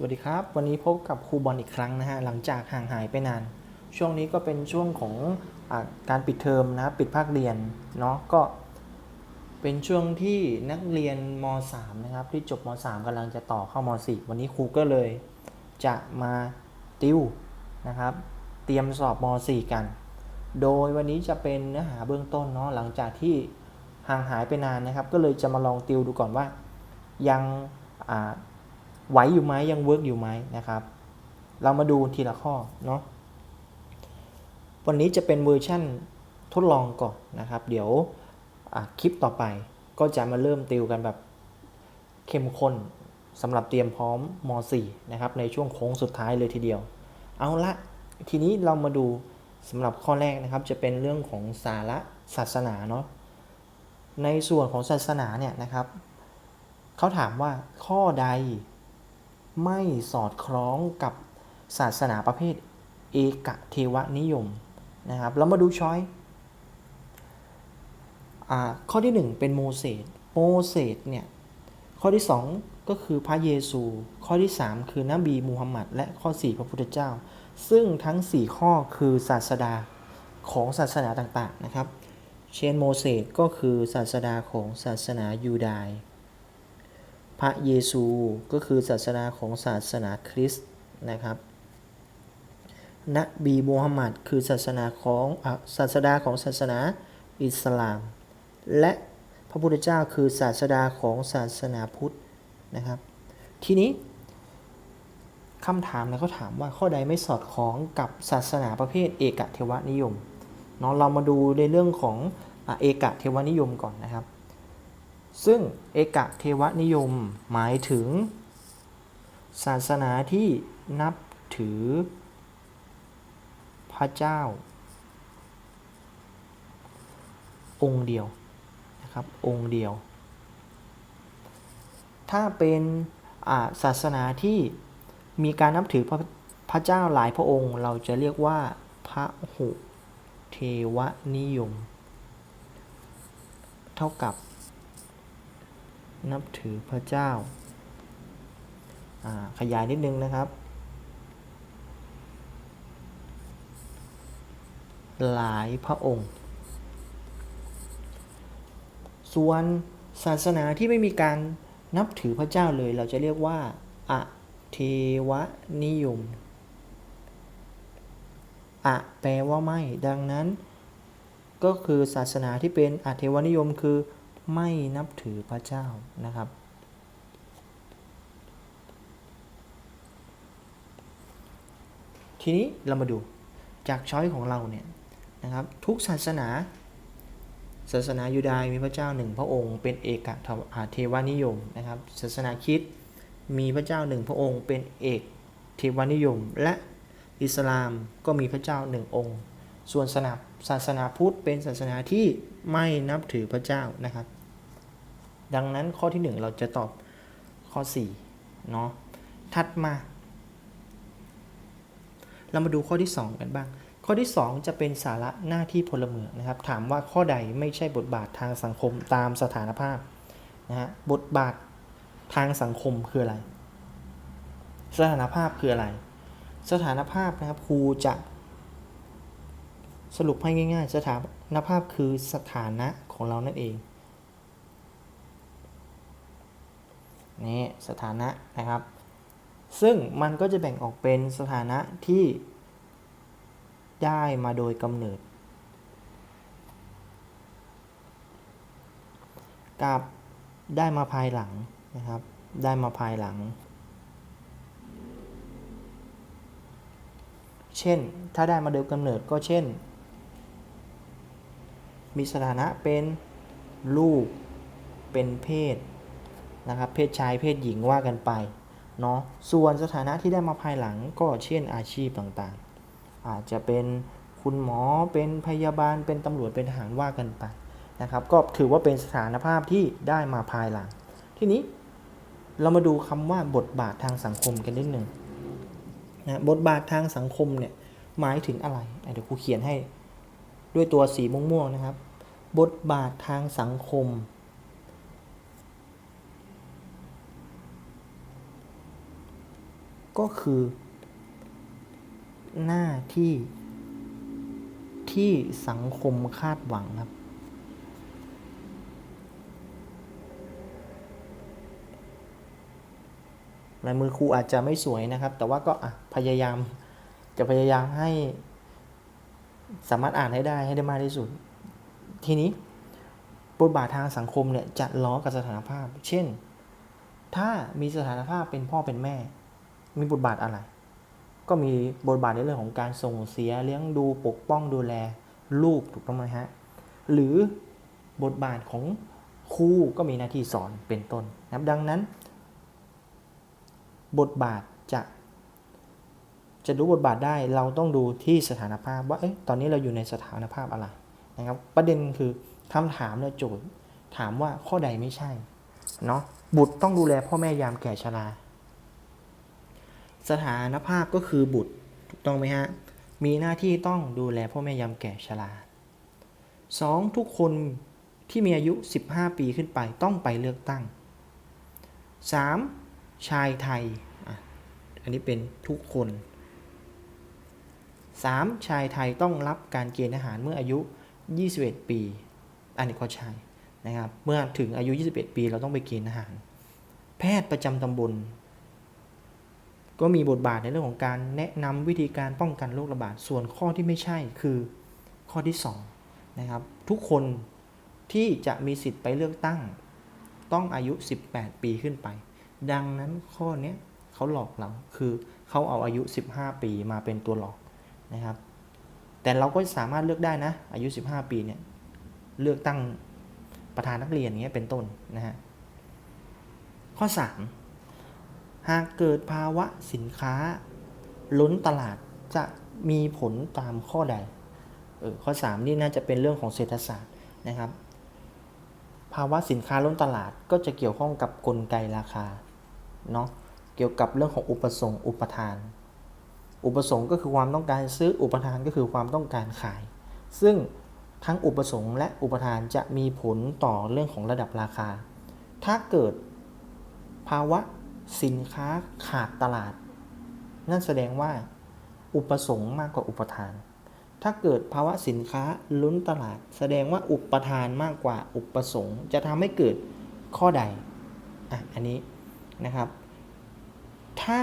สวัสดีครับ วันนี้พบกับครูบอลอีกครั้งนะฮะหลังจากห่างหายไปนาน ช่วงนี้ก็เป็นช่วงของอาการปิดเทอมนะปิดภาคเรียนเนาะก็ เป็นช่วงที่นักเรียนม .3 นะครับที่จบม .3 กำลังจะต่อเข้าม .4 วันนี้ครูก็เลยจะมาติวนะครับ เตรียมสอบม .4 กัน โดยวันนี้จะเป็นเนื้อหาเบื้องต้นเนาะหลังจากที่ห่างหายไปนานนะครับ ก็เลยจะมาลองติวดูก่อนว่ายังอ่า ไหวอยู่ไหมยังเวิร์กอยู่ไหมนะครับ เรามาดูทีละข้อเนาะวันนี้จะเป็นเวอร์ชั่นทดลองก่อนนะครับ เดี๋ยวคลิปต่อไปก็จะมาเริ่มติวกันแบบเข้มข้นสำหรับเตรียมพร้อมม .4 นะครับในช่วงโค้งสุดท้ายเลยทีเดียว เอาละทีนี้เรามาดูสำหรับข้อแรกนะครับ จะเป็นเรื่องของสาระศาสนาเนาะในส่วนของศาสนาเนี่ยนะครับเขาถามว่าข้อใด ไม่สอดคล้องกับศาสนาประเภทเอกเทวนิยมนะครับเรามาดูช้อยอข้อที่ 1 เป็นโมเสสโมเสสเนี่ยข้อที่ 2 ก็คือพระเยซู ข้อที่ 3 คือนบีมูฮัมหมัดและข้อ 4 พระพุทธเจ้า ซึ่งทั้ง 4 ข้อคือศาสดาของศาสนาต่างๆนะครับ เช่นโมเสสก็คือศาสดาของศาสนายูดาห์ พระเยซูก็คือศาสนาของศาสนาคริสต์นะครับนบีมูฮัมหมัดคือศาสนาของศาสดาของศาสนาอิสลาม และพระพุทธเจ้าคือศาสดาของศาสนาพุทธนะครับ ทีนี้คำถามเนะเขาถามว่าข้อใดไม่สอดคล้องกับศาสนาประเภทเอกเทวนิยมเนาะเรามาดูในเรื่องของเอกเทวนิยมก่อนนะครับ ซึ่งเอกเทวนิยมหมายถึง ศาสนาที่นับถือ พระเจ้า องค์เดียวนะครับองค์เดียว ถ้าเป็นศาสนาที่มีการนับถือพระพระเจ้าหลายพระองค์ เราจะเรียกว่าพระหุเทวนิยม เท่ากับ นับถือพระเจ้า ขยายนิดนึงนะครับ หลายพระองค์ ส่วนศาสนาที่ไม่มีการนับถือพระเจ้าเลย เราจะเรียกว่าอะเทวนิยมอะแปลว่าไม่ ดังนั้น ก็คือศาสนาที่เป็นอะเทวนิยมคือ ไม่นับถือพระเจ้านะครับ ทีนี้เรามาดูจากช้อยของเราเนี่ยนะครับทุกศาสนา ศาสนายูดาห์มีพระเจ้าหนึ่งพระองค์เป็นเอกเทวานิยมนะครับศาสนาคริสต์มีพระเจ้าหนึ่งพระองค์เป็นเอกเทวานิยม และอิสลามก็มีพระเจ้าหนึ่งองค์ ส่วนศาสนาพุทธเป็นศาสนาที่ไม่นับถือพระเจ้านะครับ ดังนั้นข้อที่ 1 เราจะตอบข้อ4เนาะถัดมา เรามาดูข้อที่ 2 กันบ้าง ข้อที่ 2 จะเป็นสาระหน้าที่พลเมืองนะครับ ถามว่าข้อใดไม่ใช่บทบาททางสังคมตามสถานภาพนะฮะบทบาททางสังคมคืออะไร สถานภาพคืออะไร สถานภาพนะครับครูจะสรุปให้ง่ายๆ สถานภาพคือสถานะของเรานั่นเอง นี่สถานะนะครับ ซึ่งมันก็จะแบ่งออกเป็นสถานะที่ได้มาโดยกำเนิด กับได้มาภายหลังนะครับ ได้มาภายหลัง เช่น ถ้าได้มาโดยกำเนิดก็เช่น มีสถานะเป็นลูก เป็นเพศ นะครับ เพศชายเพศหญิงว่ากันไปเนาะส่วนสถานะที่ได้มาภายหลังก็เช่นอาชีพต่างๆ อาจจะเป็นคุณหมอเป็นพยาบาลเป็นตำรวจเป็นทหารว่ากันไปนะครับ ก็ถือว่าเป็นสถานภาพที่ได้มาภายหลัง ทีนี้เรามาดูคำว่าบทบาททางสังคมกันนิดหนึ่งนะบทบาททางสังคมเนี่ยหมายถึงอะไรเดี๋ยวครูเขียนให้ด้วยตัวสีม่วงๆนะครับ บทบาททางสังคม ก็คือ หน้าที่ที่สังคมคาดหวังครับ ลายมือครูอาจจะไม่สวยนะครับ แต่ว่าก็อะพยายามจะพยายามให้สามารถอ่านให้ได้ให้ได้มากที่สุด ทีนี้บทบาททางสังคมเนี่ยจะล้อกับสถานภาพ เช่น ถ้ามีสถานภาพเป็นพ่อเป็นแม่ มีบทบาทอะไร ก็มีบทบาทในเรื่องของการส่งเสียเลี้ยงดูปกป้องดูแลลูกถูกต้องไหมฮะ หรือบทบาทของครูก็มีหน้าที่สอนเป็นต้นนะครับดังนั้น บทบาทจะจะรู้บทบาทได้เราต้องดูที่สถานภาพว่าเอ๊ะตอนนี้เราอยู่ในสถานภาพอะไรนะครับ ประเด็นคือคำถามเนี่ยโจทย์ถามว่าข้อใดไม่ใช่เนาะบุตรต้องดูแลพ่อแม่ยามแก่ชรา สถานภาพก็คือบุตรถูกต้องไหมฮะ มีหน้าที่ต้องดูแลพ่อแม่ยามแก่ชราสองทุกคนที่มีอายุ 15 ปีขึ้นไปต้องไปเลือกตั้ง 3. ชายไทยอ,อันนี้เป็นทุกคน 3. ชายไทยต้องรับการเกณฑ์ทหารเมื่ออายุ 21 ปี อันนี้ก็ใช่นะครับ เมื่อถึงอายุ 21 ปีเราต้องไปเกณฑ์ทหาร แพทย์ประจำตำบล ก็มีบทบาทในเรื่องของการแนะนำวิธีการป้องกันโรคระบาด ส่วนข้อที่ไม่ใช่คือข้อที่2นะครับ ทุกคนที่จะมีสิทธิ์ไปเลือกตั้ง ต้องอายุ 18 ปีขึ้นไป ดังนั้นข้อนี้เขาหลอกเราคือเขาเอาอายุ 15 ปีมาเป็นตัวหลอกนะครับ แต่เราก็สามารถเลือกได้นะ อายุ 15 ปีเนี่ยเลือกตั้งประธานนักเรียนอย่างเงี้ยเป็นต้นนะฮะข้อ 3 หากเกิดภาวะสินค้า ล้นตลาดจะมีผลตามข้อใดเออข้อ 3 นี่น่าจะเป็นเรื่องของเศรษฐศาสตร์นะครับ ภาวะสินค้าล้นตลาดก็จะเกี่ยวข้องกับกลไกราคาเนาะเกี่ยวกับเรื่องของอุปสงค์อุปทาน อุปสงค์ก็คือความต้องการซื้ออุปทานก็คือความต้องการขาย ซึ่งทั้งอุปสงค์และอุปทานจะมีผลต่อเรื่องของระดับราคา ถ้าเกิดภาวะ สินค้าขาดตลาด นั่นแสดงว่า อุปสงค์มากกว่าอุปทาน ถ้าเกิดภาวะสินค้าล้นตลาด แสดงว่าอุปทานมากกว่าอุปสงค์จะทำให้เกิดข้อใดอะอันนี้นะครับ ถ้า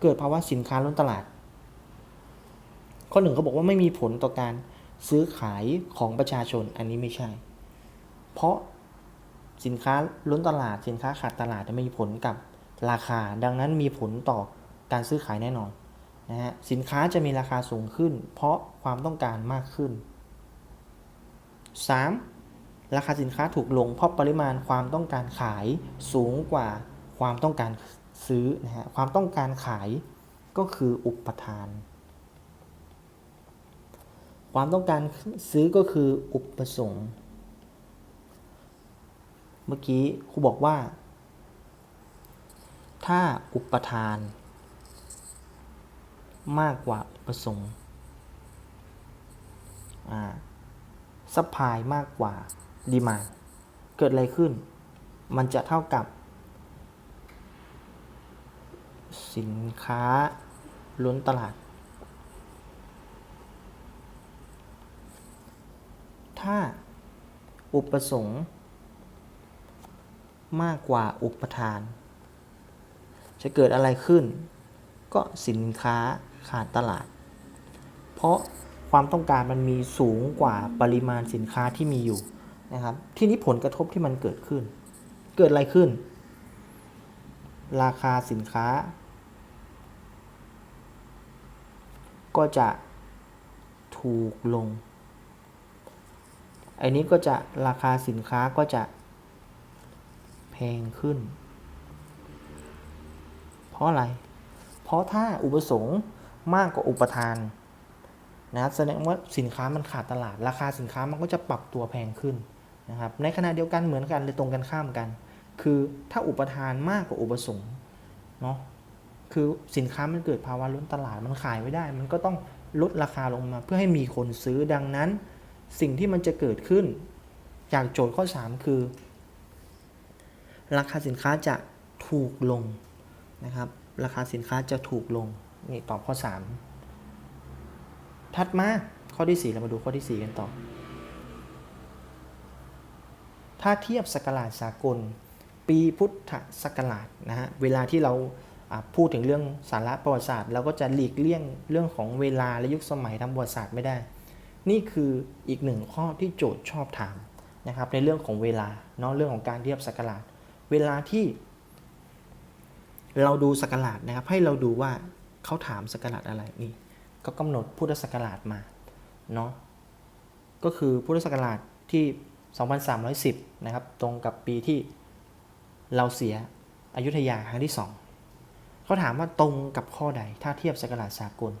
เกิดภาวะสินค้าล้นตลาด ข้อหนึ่งเขาบอกว่าไม่มีผลต่อการซื้อขายของประชาชนอันนี้ไม่ใช่ เพราะสินค้าล้นตลาดสินค้าขาดตลาดจะมีผลกับ ราคา ดังนั้นมีผลต่อการซื้อขายแน่นอนนะฮะสินค้าจะมีราคาสูงขึ้น เพราะความต้องการมากขึ้น 3. ราคาสินค้าถูกลงเพราะปริมาณความต้องการขายสูงกว่าความต้องการซื้อนะฮะความต้องการขายก็คืออุปทาน ความต้องการซื้อก็คืออุปสงค์ เมื่อกี้ครูบอกว่า ถ้าอุปทาน มากกว่าอุปสงค์ซัพพลายมากกว่าดีมาเกิดอะไรขึ้น มันจะเท่ากับ สินค้าล้นตลาด ถ้าอุปสงค์มากกว่าอุปทาน จะเกิดอะไรขึ้น ก็สินค้าขาดตลาด เพราะความต้องการมันมีสูงกว่าปริมาณสินค้าที่มีอยู่นะครับ ทีนี้ผลกระทบที่มันเกิดขึ้น เกิดอะไรขึ้น ราคาสินค้า ก็จะถูกลง อันนี้ก็จะราคาสินค้าก็จะแพงขึ้น เพราะอะไร เพราะถ้าอุปสงค์มากกว่าอุปทานนะครับแสดงว่าสินค้ามันขาดตลาด ราคาสินค้ามันก็จะปรับตัวแพงขึ้นนะครับ ในขณะเดียวกันเหมือนกันเลยตรงกันข้ามกัน คือถ้าอุปทานมากกว่าอุปสงค์เนาะคือสินค้ามันเกิดภาวะล้นตลาดมันขายไม่ได้ มันก็ต้องลดราคาลงมา เพื่อให้มีคนซื้อดังนั้น สิ่งที่มันจะเกิดขึ้น จากโจทย์ข้อ 3 คือ ราคาสินค้าจะถูกลง นะครับ ราคาสินค้าจะถูกลง นี่ตอบข้อ 3 ถัดมาข้อที่ 4 เรามาดูข้อที่ 4 กันต่อ ถ้าเทียบศักราชสากล ปีพุทธศักราชนะฮะ เวลาที่เราพูดถึงเรื่องสาระประวัติศาสตร์เราก็จะหลีกเลี่ยงเรื่องของเวลาและยุคสมัยทางประวัติศาสตร์ไม่ได้ นี่คืออีกหนึ่งข้อที่โจทย์ชอบถามนะครับในเรื่องของเวลาเนาะเรื่องของการเทียบศักราชเวลาที่ เราดูศักราชนะครับ ให้เราดูว่าเขาถามศักราชอะไรนี่ก็กำหนดพุทธศักราชมาเนาะก็คือพุทธศักราชที่ 2310 นะครับ ตรงกับปีที่เราเสียอยุธยาครั้งที่ 2เขาถามว่าตรงกับข้อใดถ้าเทียบศักราชสากล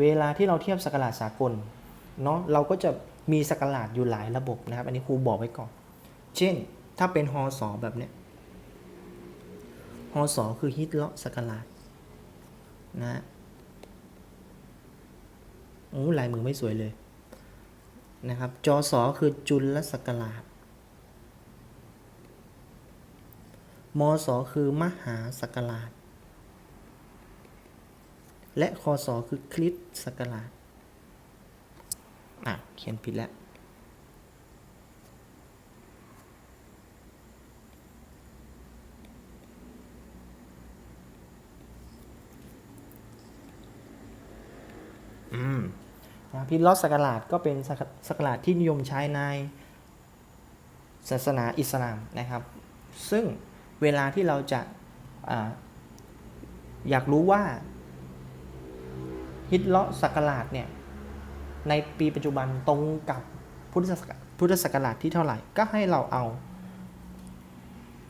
เวลาที่เราเทียบศักราชสากลเนาะเราก็จะมีศักราชอยู่หลายระบบนะครับ อันนี้ครูบอกไว้ก่อน เช่นถ้าเป็นฮศแบบเนี้ย ฮศคือฮิตเลาะศักราชนะฮะโอ้ลายมือไม่สวยเลยนะครับ จอสอคือจุลศักราชมศคือมหาศักราชและคศคือคริสกราชอะเขียนผิดแล้ว อืมนะพิลอสศักราชก็เป็นศักศักราชที่นิยมใช้ในศาสนาอิสลามนะครับ ซึ่งเวลาที่เราจะออยากรู้ว่าฮิตเลาะศักราชเนี่ยในปีปัจจุบันตรงกับพุทธศักพุทธศักราชที่เท่าไหร่ก็ให้เราเอา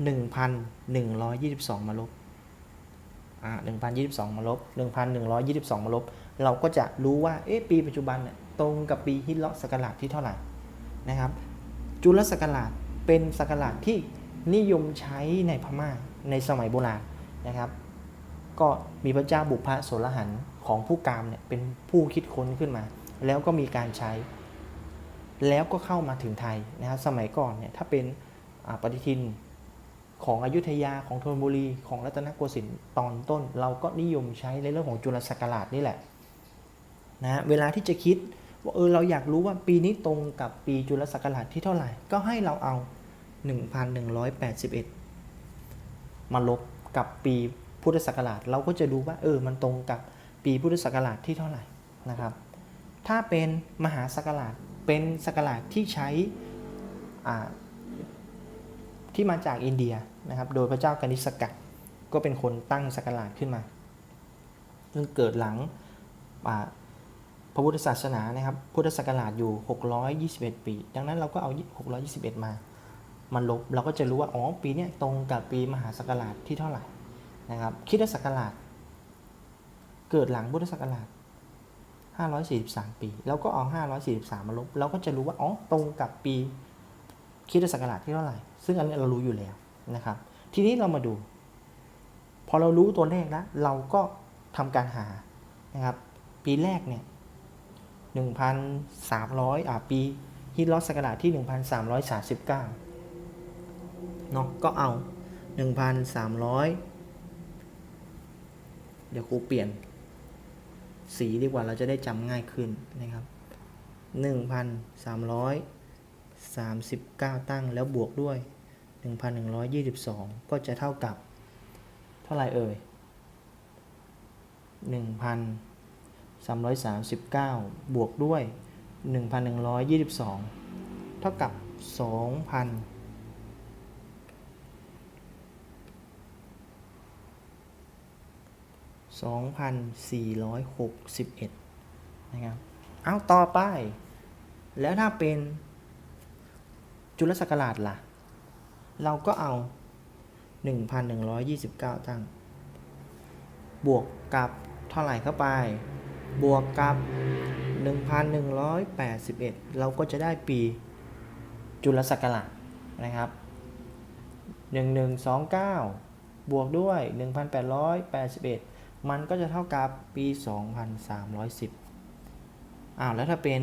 1,122 มาลบ อ่า1,022 มาลบ 1,122 มาลบ เราก็จะรู้ว่า เอ๊ะ ปีปัจจุบันเนี่ยตรงกับปีฮิตเลาะศักราชที่เท่าไหร่นะครับ จุลศักราชเป็นศักราชที่นิยมใช้ในพม่าในสมัยโบราณนะครับ ก็มีพระเจ้าบุพพโสรหันของผู้กามเนี่ยเป็นผู้คิดค้นขึ้นมา แล้วก็มีการใช้ แล้วก็เข้ามาถึงไทยนะครับ สมัยก่อนเนี่ยถ้าเป็นปฏิทิน ของอยุธยาของธนบุรีของรัตนโกสินทร์ตอนต้น เราก็นิยมใช้ในเรื่องของจุลศักราชนี่แหละนะเวลาที่จะคิดว่าเออเราอยากรู้ว่าปีนี้ตรงกับปีจุลศักราชที่เท่าไหร่ ก็ให้เราเอา 1,181 มาลบกับปีพุทธศักราช เราก็จะรู้ว่าเออมันตรงกับปีพุทธศักราชที่เท่าไหร่นะครับ ถ้าเป็นมหาศักราชเป็นศักราชที่ใช้อ่า ที่มาจากอินเดียนะครับ โดยพระเจ้ากนิสกะก็เป็นคนตั้งศักราชขึ้นมา ซึ่งเกิดหลังพระพุทธศาสนานะครับ พุทธศักราชอยู่ 621 ปี ดังนั้นเราก็เอา 621 มามันลบเราก็จะรู้ว่า อ๋อ ปีนี้ตรงกับปีมหาศักราชที่เท่าไหร่นะครับคิดศักราช เกิดหลังพุทธศักราช 543 ปี แล้วก็เอา 543 มาลบ เราก็จะรู้ว่า อ๋อ ตรงกับปี คริดศักราชที่เท่าไหร่ ซึ่งอันนี้เรารู้อยู่แล้วนะครับ ทีนี้เรามาดู พอเรารู้ตัวเลขแล้ว เราก็ทำการหานะครับ ปีแรกเนี่ย1,300อ่าปีฮิตลอสศักราชที่1,339เนาะก็เอา1,300เดี๋ยวครูเปลี่ยน สีดีกว่าเราจะได้จำง่ายขึ้นนะครับ 39 ตั้งแล้วบวกด้วย 1,122 ก็จะเท่ากับ เท่าไหร่เอ่ย 1,339 บวกด้วย 1,122 เท่ากับ 2,000 2,461 นะครับ เอาต่อไป แล้วถ้าเป็น จุลศักราชล่ะ เราก็เอา 1,129 ตั้ง บวกกับเท่าไหร่เข้าไป บวกกับ 1,181 เราก็จะได้ปีจุลศักราชนะครับ 1129 บวกด้วย 1,881 มันก็จะเท่ากับปี 2,310 อ้าว แล้วถ้าเป็น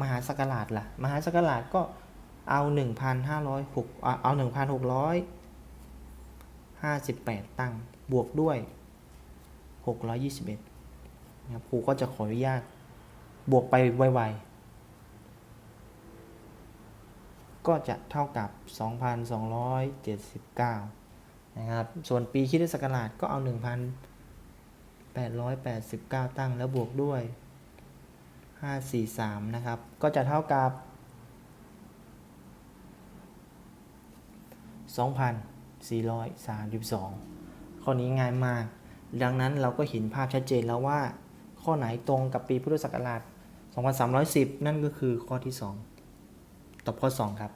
มหาศักราชล่ะ มหาศักราชก็ เอา 1,506เอา 1,658 ตั้ง บวกด้วย 621นะครับครูก็จะขออนุญาต บวกไปไวๆ ก็จะเท่ากับ 2,279 นะครับ ส่วนปีคริสตศักราชก็เอา 1,889 ตั้งแล้วบวกด้วย 543 นะครับ ก็จะเท่ากับ 2,432 ข้อนี้ง่ายมาก ดังนั้นเราก็เห็นภาพชัดเจนแล้วว่า ข้อไหนตรงกับปีพุทธศักราช 2310 นั่นก็คือข้อที่ 2 ตอบข้อ 2 ครับ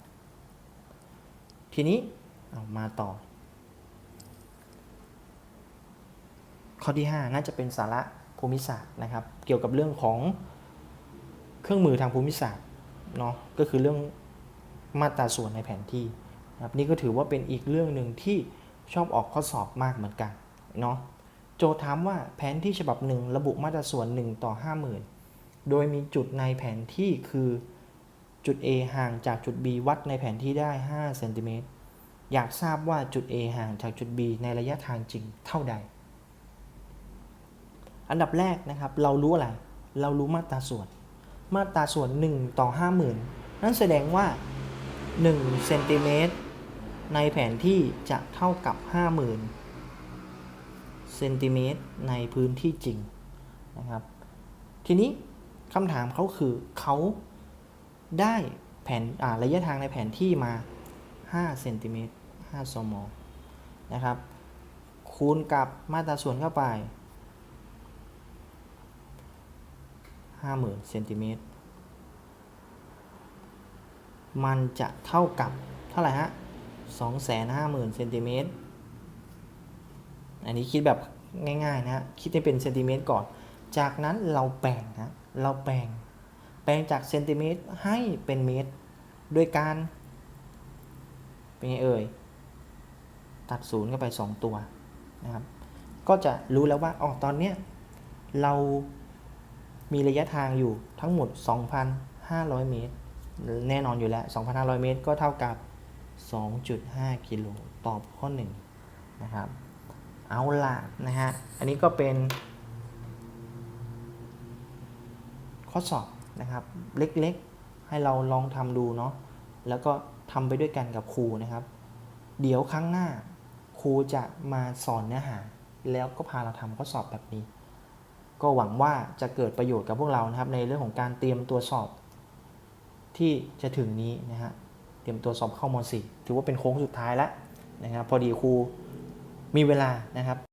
ทีนี้เอามาต่อ ข้อที่ 5 น่าจะเป็นสาระภูมิศาสตร์นะครับ เกี่ยวกับเรื่องของเครื่องมือทางภูมิศาสตร์เนาะก็คือเรื่องมาตราส่วนในแผนที่ ครับนี่ก็ถือว่าเป็นอีกเรื่องหนึ่งที่ชอบออกข้อสอบมากเหมือนกันเนาะโจทย์ถามว่าแผนที่ฉบับหนึ่งระบุมาตราส่วน 1 ต่อ 50,000 โดยมีจุดในแผนที่คือจุด A ห่างจากจุด B วัดในแผนที่ได้5เซนติเมตรอยากทราบว่าจุด A ห่างจากจุด B ในระยะทางจริงเท่าใด อันดับแรกนะครับ เรารู้อะไร เรารู้มาตราส่วน มาตราส่วน 1 ต่อ 50,000 นั่นแสดงว่า1เซนติเมตร ในแผนที่จะเท่ากับ 50,000เซนติเมตรในพื้นที่จริงนะครับ ทีนี้คำถามเขาคือเขาได้แผนระยะทางในแผนที่มา5เซนติเมตร5สมนะครับ คูณกับมาตราส่วนเข้าไป 50,000เซนติเมตรมันจะเท่ากับเท่าไหร่ฮะ 250,000เซนติเมตรอันนี้คิดแบบง่ายๆนะคิดให้เป็นเซนติเมตรก่อน จากนั้นเราแปลงนะเราแปลงแปลงจากเซนติเมตรให้เป็นเมตรโดยการเป็นไงเอ่ยตัดศูนย์เข้าไป 2 ตัวนะครับ ก็จะรู้แล้วว่าอ๋อตอนเนี้ยเรามีระยะทางอยู่ทั้งหมด 2,500 เมตร แน่นอนอยู่แล้ว 2,500 เมตรก็เท่ากับ 2.5 กิโลตอบข้อ 1 นะครับ เอาละนะฮะ อันนี้ก็เป็น ข้อสอบนะครับ เล็กๆ ให้เราลองทำดูเนาะ แล้วก็ทำไปด้วยกันกับครูนะครับ เดี๋ยวครั้งหน้าครูจะมาสอนเนื้อหา แล้วก็พาเราทำข้อสอบแบบนี้ ก็หวังว่าจะเกิดประโยชน์กับพวกเรานะครับ ในเรื่องของการเตรียมตัวสอบที่จะถึงนี้นะฮะ ตรียมตัวสอบเข้าม .4 ถือว่าเป็นโค้งสุดท้ายแล้วนะครับ พอดีครูมีเวลานะครับ